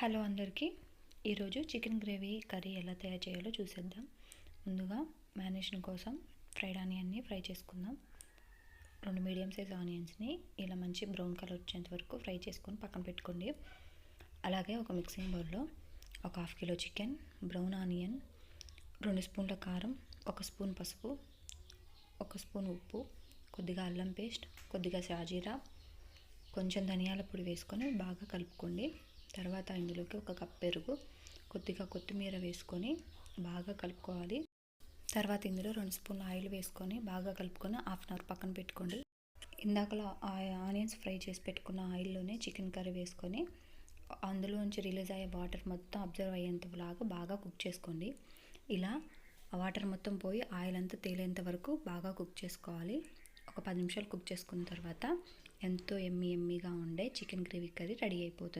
Hello అందరికీ. ఈరోజు chicken gravy curry ఎలా తయారు చేయాలో చూసేద్దాం. ముందుగా మ్యానేషన్ కోసం ఫ్రైడ్ ఆనియన్ని ఫ్రై చేసుకుందాం. రెండు మీడియం సైజ్ ఆనియన్స్ని ఇలా మంచి బ్రౌన్ కలర్ వచ్చేంత వరకు ఫ్రై చేసుకొని పక్కన పెట్టుకోండి. అలాగే ఒక మిక్సింగ్ బౌల్లో ఒక half kilo chicken brown onion రెండు స్పూన్ల కారం ఒక స్పూన్ పసుపు ఒక స్పూన్ ఉప్పు కొద్దిగా అల్లం పేస్ట్ కొద్దిగా షాజీరా కొంచెం ధనియాల పొడి వేసుకొని బాగా కలుపుకోండి. తర్వాత ఇందులోకి ఒక కప్ పెరుగు కొద్దిగా కొత్తిమీర వేసుకొని బాగా కలుపుకోవాలి. తర్వాత ఇందులో రెండు స్పూన్ ఆయిల్ వేసుకొని బాగా కలుపుకొని హాఫ్ అన్ అవర్ పక్కన పెట్టుకోండి. ఇందాకలో ఆనియన్స్ ఫ్రై చేసి పెట్టుకున్న ఆయిల్లోనే చికెన్ కర్రీ వేసుకొని అందులోంచి రిలీజ్ అయ్యే వాటర్ మొత్తం అబ్జర్వ్ అయ్యేంతలాగా బాగా కుక్ చేసుకోండి. ఇలా వాటర్ మొత్తం పోయి ఆయిల్ అంతా తేలేంత వరకు బాగా కుక్ చేసుకోవాలి. ఒక పది నిమిషాలు కుక్ చేసుకున్న తర్వాత ఎంతో ఎమ్మి ఎమ్మిగా ఉండే చికెన్ గ్రేవీ కర్రీ రెడీ అయిపోతుంది.